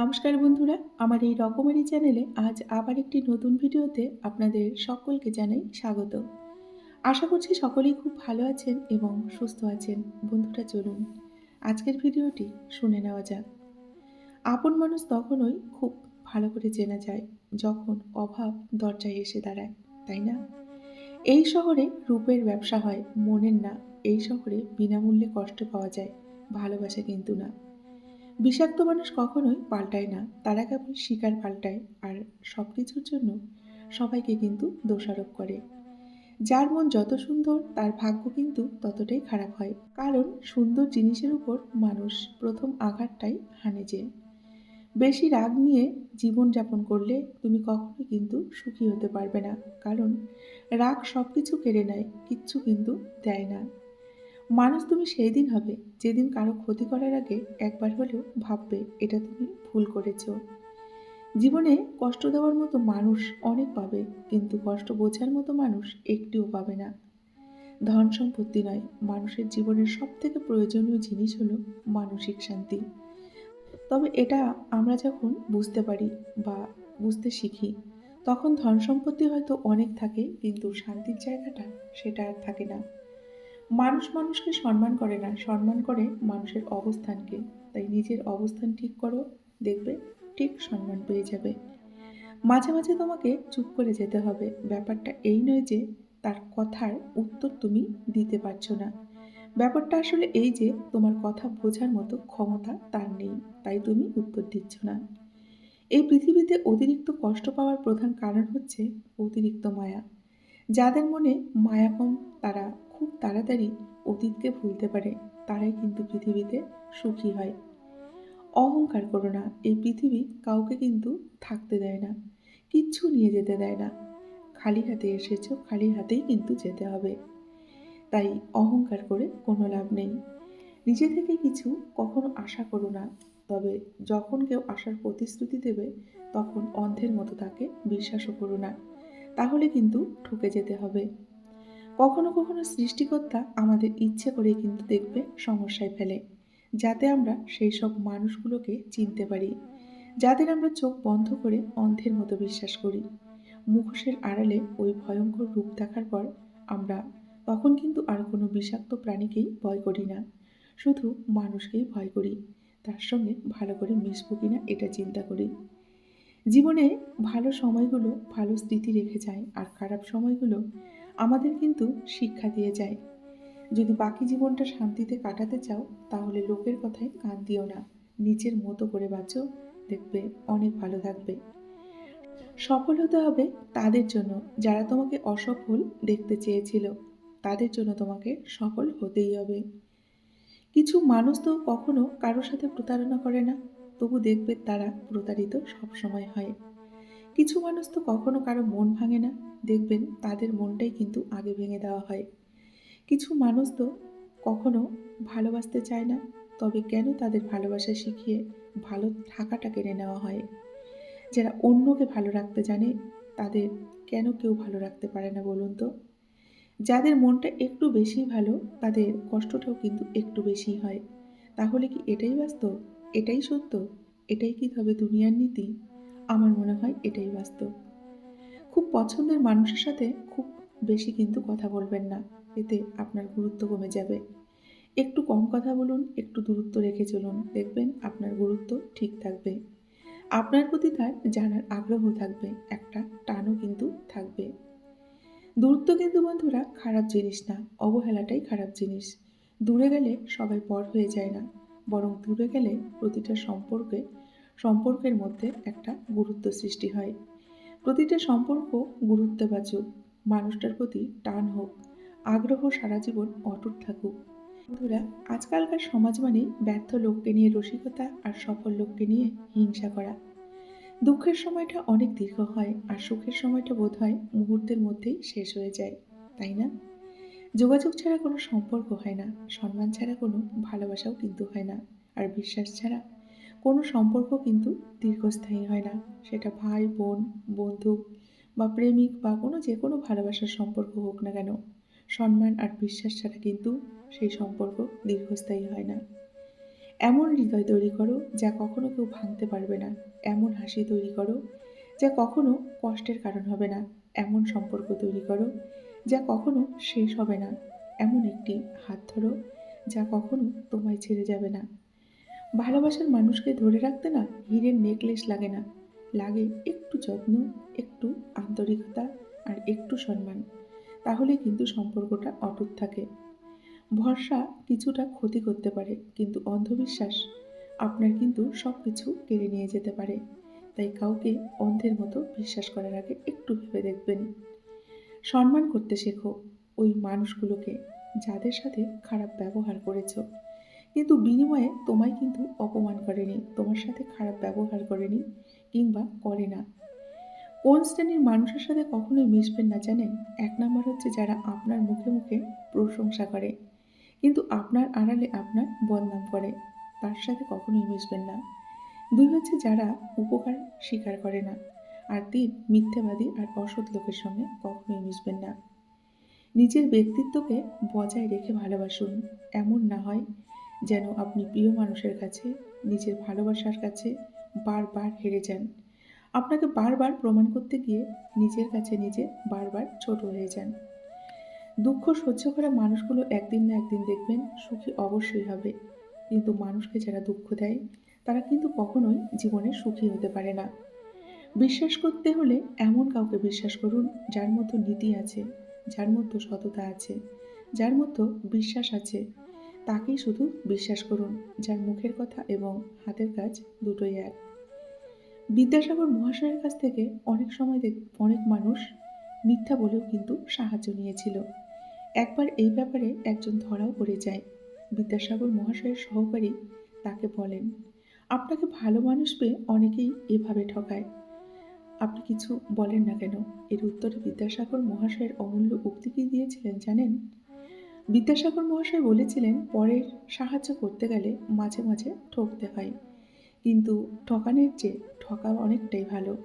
নমস্কার বন্ধুরা, আমার এই রকমারি চ্যানেলে আজ আবার একটি নতুন ভিডিওতে আপনাদের সকলকে জানাই স্বাগত। আশা করছি সকলেই খুব ভালো আছেন এবং সুস্থ আছেন। বন্ধুরা, চলুন আজকের ভিডিওটি শুনে নেওয়া যাক। আপন মানুষ তখনই খুব ভালো করে চেনা যায় যখন অভাব দরজায় এসে দাঁড়ায়, তাই না? এই শহরে রূপের ব্যবসা হয়, মনের না। এই শহরে বিনামূল্যে কষ্ট পাওয়া যায়, ভালোবাসা কিন্তু না। বিষাক্ত মানুষ কখনোই পাল্টায় না। তারা কেবল শিকার পাল্টায় আর সব কিছুর জন্য সবাইকে কিন্তু দোষারোপ করে। যার মন যত সুন্দর, তার ভাগ্য কিন্তু ততটাই খারাপ হয়। কারণ সুন্দর জিনিসের উপর মানুষ প্রথম আঘাতটাই হানে যে। বেশি রাগ নিয়ে জীবনযাপন করলে তুমি কখনোই কিন্তু সুখী হতে পারবে না। কারণ রাগ সব কিছু কেড়ে নেয়, কিচ্ছু কিন্তু দেয় না। মানুষ তুমি সেই দিন হবে, যেদিন কারও ক্ষতি করার আগে একবার হলেও ভাববে, এটা তুমি ভুল করেছ। জীবনে কষ্ট দেওয়ার মতো মানুষ অনেক পাবে, কিন্তু কষ্ট বোঝার মতো মানুষ একটিও পাবে না। ধন সম্পত্তি নয়, মানুষের জীবনের সব থেকে প্রয়োজনীয় জিনিস হলো মানসিক শান্তি। তবে এটা আমরা যখন বুঝতে পারি বা বুঝতে শিখি, তখন ধন সম্পত্তি হয়তো অনেক থাকে, কিন্তু শান্তির জায়গাটা সেটা আর থাকে না। মানুষ মানুষকে সম্মান করে না, সম্মান করে মানুষের অবস্থানকে। তাই নিজের অবস্থান ঠিক করো, দেখবে ঠিক সম্মান পেয়ে যাবে। মাঝে মাঝে তোমাকে চুপ করে যেতে হবে। ব্যাপারটা এই নয় যে তার কথার উত্তর তুমি দিতে পারছ না। ব্যাপারটা আসলে এই যে তোমার কথা বোঝার মতো ক্ষমতা তার নেই, তাই তুমি উত্তর দিচ্ছ না। এই পৃথিবীতে অতিরিক্ত কষ্ট পাওয়ার প্রধান কারণ হচ্ছে অতিরিক্ত মায়া। যাদের মনে মায়া কম তারা খুব তাড়াতাড়ি অতীতকে ভুলতে পারে, তারাই কিন্তু পৃথিবীতে সুখী হয়। অহংকার করো না, এই পৃথিবী কাউকে কিন্তু থাকতে দেয় না, কিচ্ছু নিয়ে যেতে দেয় না। খালি হাতে এসেছ, খালি হাতেই কিন্তু যেতে হবে। তাই অহংকার করে কোনো লাভ নেই। নিজে থেকে কিছু কখনো আশা করো না, তবে যখন কেউ আশার প্রতিশ্রুতি দেবে, তখন অন্ধের মতো তাকে বিশ্বাসও করো না। তাহলে কিন্তু ঠকে যেতে হবে। কখনো কখনো সৃষ্টিকর্তা আমাদের ইচ্ছে করে কিন্তু দেখবে সমস্যায় ফেলে, যাতে আমরা সেই সব মানুষগুলোকে চিনতে পারি, যাদের আমরা চোখ বন্ধ করে অন্ধের মতো বিশ্বাস করি। মুখোশের আড়ালে ওই ভয়ঙ্কর রূপ দেখার পর আমরা তখন কিন্তু আর কোনো বিষাক্ত প্রাণীকেই ভয় করি না, শুধু মানুষকেই ভয় করি, তার সঙ্গে ভালো করে মিশবো কিনা এটা চিন্তা করি। জীবনে ভালো সময়গুলো ভালো স্মৃতি রেখে যায় আর খারাপ সময়গুলো আমাদের কিন্তু শিক্ষা দিয়ে যায়। যদি বাকি জীবনটা শান্তিতে কাটাতে চাও, তাহলে লোকের কথায় কান দিও না। নিজের মতো করে বাঁচো, দেখবে অনেক ভালো থাকবে। সফল হতে হবে তাদের জন্য। যারা তোমাকে অসফল দেখতে চেয়েছিল, তাদের জন্য তোমাকে সফল হতেই হবে। কিছু মানুষ তো কখনো কারোর সাথে প্রতারণা করে না, তবু দেখবে তারা প্রতারিত সবসময় হয়। কিছু মানুষ তো কখনো কারও মন ভাঙে না দেখবেন তাদের মনটাই কিন্তু আগে ভেঙে দেওয়া হয়। কিছু মানুষ তো কখনো ভালোবাসতে চায় না, তবে কেন তাদের ভালোবাসা শিখিয়ে ভালো থাকাটা কেড়ে নেওয়া হয়? যারা অন্যকে ভালো রাখতে জানে, তাদের কেন কেউ ভালো রাখতে পারে না বলুন তো? যাদের মনটা একটু বেশি ভালো, তাদের কষ্টটাও কিন্তু একটু বেশি হয়। তাহলে কি এটাই বাস্তব? এটাই সত্য? এটাই কি তবে দুনিয়ার নীতি? আমার মনে হয় এটাই বাস্তব। খুব পছন্দের মানুষের সাথে খুব বেশি কিন্তু কথা বলবেন না। এতে আপনার গুরুত্ব কমে যাবে। একটু কম কথা বলুন, একটু দূরত্ব রেখে চলুন। দেখবেন আপনার গুরুত্ব ঠিক থাকবে। আপনার প্রতি তার জানার আগ্রহ থাকবে, একটা টানও কিন্তু থাকবে। দূরত্ব কিন্তু বন্ধুরা খারাপ জিনিস না, অবহেলাটাই খারাপ জিনিস। দূরে গেলে সবাই পর হয়ে যায় না, বরং দূরে গেলে প্রতিটা সম্পর্কে, সম্পর্কের মধ্যে একটা গুরুত্ব সৃষ্টি হয়। প্রতিটা সম্পর্ক গুরুত্ববাচক। মানুষটার প্রতি টান হোক, আগ্রহ সারা জীবন অটুট থাকুক। বন্ধুরা, আজকালকার সমাজ মানেই ব্যর্থ লোককে নিয়ে রসিকতা আর সফল লোককে নিয়ে হিংসা করা। দুঃখের সময়টা অনেক দীর্ঘ হয় আর সুখের সময়টা বোধ হয় মুহূর্তের মধ্যেই শেষ হয়ে যায়, তাই না? যোগাযোগ ছাড়া কোনো সম্পর্ক হয় না, সম্মান ছাড়া কোনো ভালোবাসাও কিন্তু হয় না, আর বিশ্বাস ছাড়া কোনো সম্পর্ক কিন্তু দীর্ঘস্থায়ী হয় না। সেটা ভাই, বোন, বন্ধু বা প্রেমিক বা কোনো যে কোনো ভালোবাসার সম্পর্ক হোক না কেন, সম্মান আর বিশ্বাস ছাড়া কিন্তু সেই সম্পর্ক দীর্ঘস্থায়ী হয় না। এমন হৃদয় তৈরি করো যা কখনো কেউ ভাঙতে পারবে না। এমন হাসি তৈরি করো যা কখনো কষ্টের কারণ হবে না। এমন সম্পর্ক তৈরি করো যা কখনো শেষ হবে না। এমন একটি হাত ধরো যা কখনো তোমায় ছেড়ে যাবে না। ভালোবাসার মানুষকে ধরে রাখতে না হীরের নেকলেস লাগে না। লাগে একটু যত্ন, একটু আন্তরিকতা আর একটু সম্মান। তাহলে কিন্তু সম্পর্কটা অটুট থাকে। ভরসা কিছুটা ক্ষতি করতে পারে, কিন্তু অন্ধবিশ্বাস আপনার কিন্তু সব কিছু কেড়ে নিয়ে যেতে পারে। তাই কাউকে অন্ধের মতো বিশ্বাস করার আগে একটু ভেবে দেখবেন। সম্মান করতে শেখো ওই মানুষগুলোকে যাদের সাথে খারাপ ব্যবহার করেছ। কিন্তু বিনিময়ে তোমায় কিন্তু অপমান করেনি, তোমার সাথে খারাপ ব্যবহার করেনি কিংবা করে না। কোন শ্রেণির মানুষের সাথে কখনোই মিশবেন না জানেন? এক নম্বর হচ্ছে যারা আপনার মুখে মুখে প্রশংসা করে, কিন্তু আপনার আড়ালে আপনার বদনাম করে, তার সাথে কখনোই মিশবেন না। দুই হচ্ছে যারা উপকার স্বীকার করে না, আর তিন মিথ্যাবাদী আর অসৎ লোকের সঙ্গে কখনোই মিশবেন না। নিজের ব্যক্তিত্বকে বজায় রেখে ভালোবাসুন, এমন না হয় যেন আপনি প্রিয় মানুষের কাছে, নিজের ভালোবাসার কাছে বারবার হেরে যান। আপনাকে বারবার প্রমাণ করতে গিয়ে নিজের কাছে নিজে বারবার ছোট হয়ে যান। দুঃখ সহ্য করা মানুষগুলো একদিন না একদিন দেখবেন সুখী অবশ্যই হবে। কিন্তু মানুষকে যারা দুঃখ দেয়, তারা কিন্তু কখনোই জীবনে সুখী হতে পারে না। বিশ্বাস করতে হলে এমন কাউকে বিশ্বাস করুন যার মতো নীতি আছে, যার মধ্যে সততা আছে, যার মধ্যে বিশ্বাস আছে তাকেই শুধু বিশ্বাস করুন, যার মুখের কথা এবং হাতের কাজ দুটোই এক। বিদ্যাসাগর মহাশয়ের কাছ থেকে অনেক সময় অনেক মানুষ মিথ্যা বলেও কিন্তু সাহায্য নিয়েছিল। একবার এই ব্যাপারে একজন ধরাও পড়ে যায়। বিদ্যাসাগর মহাশয়ের সহকারী তাকে বলেন, আপনাকে ভালো মানুষ পেয়ে অনেকেই এভাবে ঠকায়। আপনি কিছু বলেন না কেন? এর উত্তরে বিদ্যাসাগর মহাশয়ের অমূল্য উক্তি কি দিয়েছিলেন জানেন? বিদ্যাসাগর মহাশয় বলেছিলেন, পরের সাহায্য করতে গেলে মাঝে মাঝে ঠকতে হয়। কিন্তু ঠকানের চেয়ে ঠকা অনেকটাই ভালো।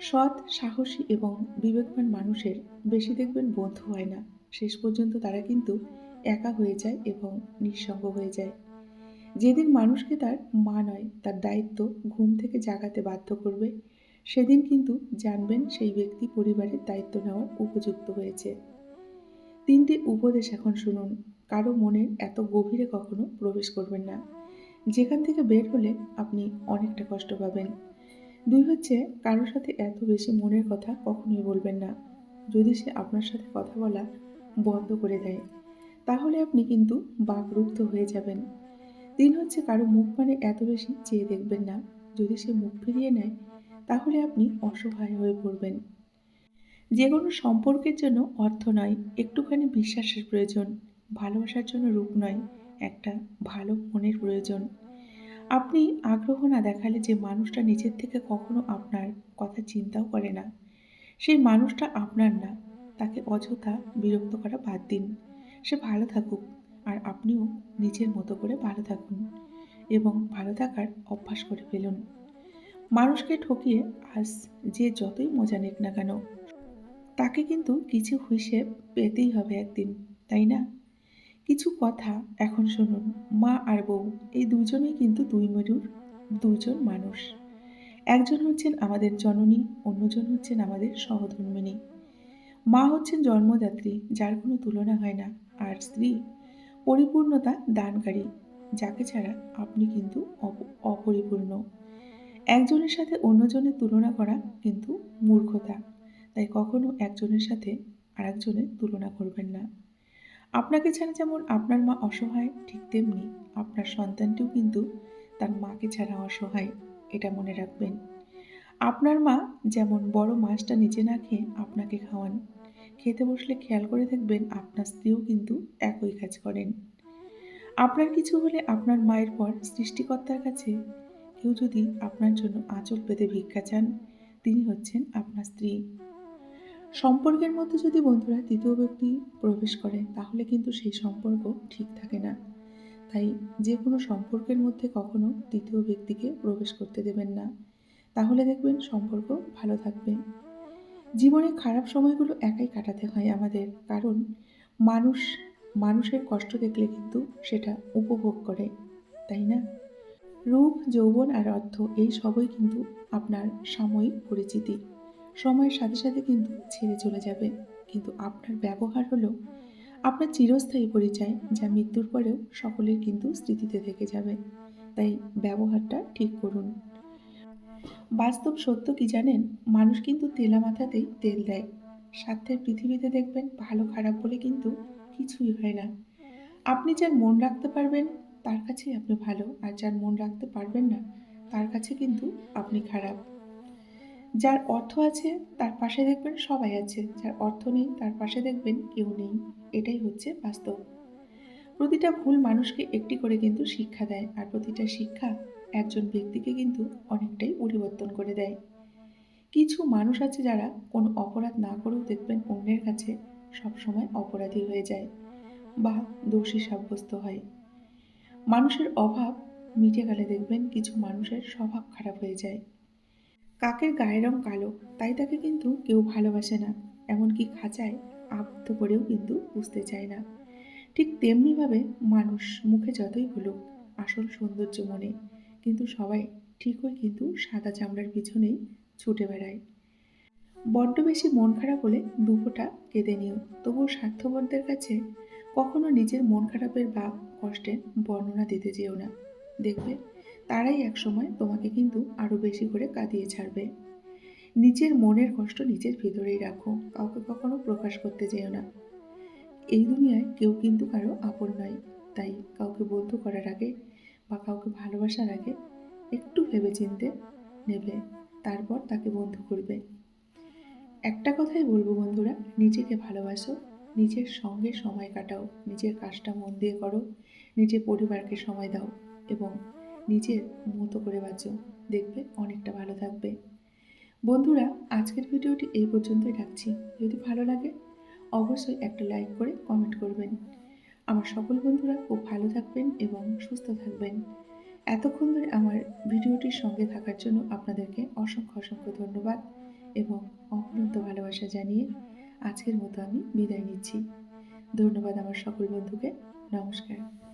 সৎ, সাহসী এবং বিবেকবান মানুষের বেশি দেখবেন বন্ধু হয় না। শেষ পর্যন্ত তারা কিন্তু একা হয়ে যায় এবং নিঃসঙ্গ হয়ে যায়। যেদিন মানুষকে তার মা নয়, তার দায়িত্ব ঘুম থেকে জাগাতে বাধ্য করবে, সেদিন কিন্তু জানবেন সেই ব্যক্তি পরিবারের দায়িত্ব নেওয়ার উপযুক্ত হয়েছে। তিনটি উপদেশ এখন শুনুন। কারও মনের এত গভীরে কখনো প্রবেশ করবেন না। যেখান থেকে বের হলে আপনি অনেকটা কষ্ট পাবেন। দুই হচ্ছে কারোর সাথে এত বেশি মনের কথা কখনোই বলবেন না। যদি সে আপনার সাথে কথা বলা বন্ধ করে দেয়, তাহলে আপনি কিন্তু বাকরুদ্ধ হয়ে যাবেন। তিন হচ্ছে, কারও মুখ মানে এত বেশি চেয়ে দেখবেন না। যদি সে মুখ ফিরিয়ে নেয়, তাহলে আপনি অসহায় হয়ে পড়বেন। যে কোনো সম্পর্কের জন্য অর্থ নয়, একটুখানি বিশ্বাসের প্রয়োজন। ভালোবাসার জন্য রূপ নয়, একটা ভালো মনের প্রয়োজন। আপনি আগ্রহ না দেখালে যে মানুষটা নিজের থেকে কখনো আপনার কথা চিন্তাও করে না। সেই মানুষটা আপনার না, তাকে অযথা বিরক্ত করা বাদ দিন। সে ভালো থাকুক, আর আপনিও নিজের মতো করে ভালো থাকুন এবং ভালো থাকার অভ্যাস করে ফেলুন। মানুষকে ঠকিয়ে আজ যে যতই মজা নিক না কেন তাকে কিন্তু কিছু হিসেব পেতেই হবে একদিন, তাই না? কিছু কথা এখন শুনুন। মা আর বউ, এই দুজনেই কিন্তু দুই মেরুর দুজন মানুষ। একজন হচ্ছেন আমাদের জননী, অন্যজন হচ্ছেন আমাদের সহধর্মিনী। মা হচ্ছেন জন্মদাত্রী, যার কোনো তুলনা হয় না। আর স্ত্রী পরিপূর্ণতা দানকারী, যাকে ছাড়া আপনি কিন্তু অপ- অপরিপূর্ণ। একজনের সাথে অন্যজনের তুলনা করা কিন্তু মূর্খতা। তাই কখনো একজনের সাথে আরেকজনের তুলনা করবেন না। আপনাকে ছাড়া যেমন আপনার মা অসহায়, ঠিক তেমনি আপনার সন্তানটিও কিন্তু তার মাকে ছাড়া অসহায়, এটা মনে রাখবেন। আপনার মা যেমন বড় মাছটা নিচে না খেয়ে আপনাকে খাওয়ান, খেতে বসলে খেয়াল করে দেখবেন আপনার স্ত্রীও কিন্তু একই কাজ করেন। আপনার কিছু হলে আপনার মায়ের পর সৃষ্টিকর্তার কাছে কেউ যদি আপনার জন্য আঁচল পেতে ভিক্ষা চান, তিনি হচ্ছেন আপনার স্ত্রী। সম্পর্কের মধ্যে যদি বন্ধুরা তৃতীয় ব্যক্তি প্রবেশ করে, তাহলে কিন্তু সেই সম্পর্ক ঠিক থাকে না। তাই যে কোনো সম্পর্কের মধ্যে কখনো তৃতীয় ব্যক্তিকে প্রবেশ করতে দেবেন না। তাহলে দেখবেন সম্পর্ক ভালো থাকবে। জীবনে খারাপ সময়গুলো একাই কাটাতে হয় আমাদের, কারণ মানুষ, মানুষের কষ্ট দেখলে কিন্তু সেটা উপভোগ করে, তাই না? রূপ, যৌবন আর অর্থ এই সবই কিন্তু আপনার সাময়িক পরিচিতি। সময়ের সাথে সাথে কিন্তু ছেড়ে চলে যাবে। কিন্তু আপনার ব্যবহার হলো আপনার চিরস্থায়ী পরিচয় যা মৃত্যুর পরেও সকলের কিন্তু স্মৃতিতে থেকে যাবে। তাই ব্যবহারটা ঠিক করুন। বাস্তব সত্য কি জানেন? মানুষ কিন্তু তেলা মাথাতেই তেল দেয়। স্বার্থের পৃথিবীতে দেখবেন ভালো খারাপ বলে কিন্তু কিছুই হয় না। আপনি যার মন রাখতে পারবেন, তার কাছেই আপনি ভালো। আর যার মন রাখতে পারবেন না, তার কাছে কিন্তু আপনি খারাপ। যার অর্থ আছে, তার পাশে দেখবেন সবাই আছে। যার অর্থ নেই, তার পাশে দেখবেন কেউ নেই। এটাই হচ্ছে বাস্তব। প্রতিটা ভুল মানুষকে একটি করে কিন্তু শিক্ষা দেয়, আর প্রতিটা শিক্ষা একজন ব্যক্তিকে কিন্তু অনেকটাই পরিবর্তন করে দেয়। কিছু মানুষ আছে যারা কোনো অপরাধ না করেও দেখবেন অন্যের কাছে সবসময় অপরাধী হয়ে যায় বা দোষী সাব্যস্ত হয়। মানুষের অভাব মিটে গেলে দেখবেন কিছু মানুষের স্বভাব খারাপ হয়ে যায়। কাকের গায়ের রং কালো, তাই তাকে কিন্তু কেউ ভালোবাসে না। এমনকি খাঁচায় আবদ্ধ করেও কিন্তু বুঝতে চায় না। ঠিক তেমনিভাবে মানুষ মুখে যতই বলুক, আসল সৌন্দর্য মনে, কিন্তু সবাই ঠিকই কিন্তু সাদা চামড়ার পিছনেই ছুটে বেড়ায়। বড্ড বেশি মন খারাপ হলে দুপোটা কেঁদে নিও। তবুও স্বার্থপরদের কাছে কখনো নিজের মন খারাপের বা কষ্টের বর্ণনা দিতে যেও না। দেখবে তারাই একসময় তোমাকে কিন্তু আরও বেশি করে কাঁদিয়ে ছাড়বে। নিজের মনের কষ্ট নিজের ভিতরেই রাখো, কাউকে কখনো প্রকাশ করতে যেও না। এই দুনিয়ায় কেউ কিন্তু কারও আপন নয়, তাই কাউকে বন্ধু করার আগে বা কাউকে ভালোবাসার আগে একটু ভেবে চিনতে নেবে, তারপর তাকে বন্ধু করবে। একটা কথাই বলব বন্ধুরা, নিজেকে ভালোবাসো, নিজের সঙ্গে সময় কাটাও, নিজের কাজটা মন দিয়ে করো, নিজের পরিবারকে সময় দাও এবং নিজের মতো করে বাঁচো। দেখবে অনেকটা ভালো থাকবে। বন্ধুরা, আজকের ভিডিওটি এই পর্যন্তই রাখছি। যদি ভালো লাগে, অবশ্যই একটা লাইক করে কমেন্ট করবেন। আমার সকল বন্ধুরা খুব ভালো থাকবেন এবং সুস্থ থাকবেন। এতক্ষণ ধরে আমার ভিডিওটির সঙ্গে থাকার জন্য আপনাদেরকে অসংখ্য অসংখ্য ধন্যবাদ এবং অপরন্ত ভালোবাসা জানিয়ে আজকের মতো আমি বিদায় নিচ্ছি। ধন্যবাদ আমার সকল বন্ধুকে। নমস্কার।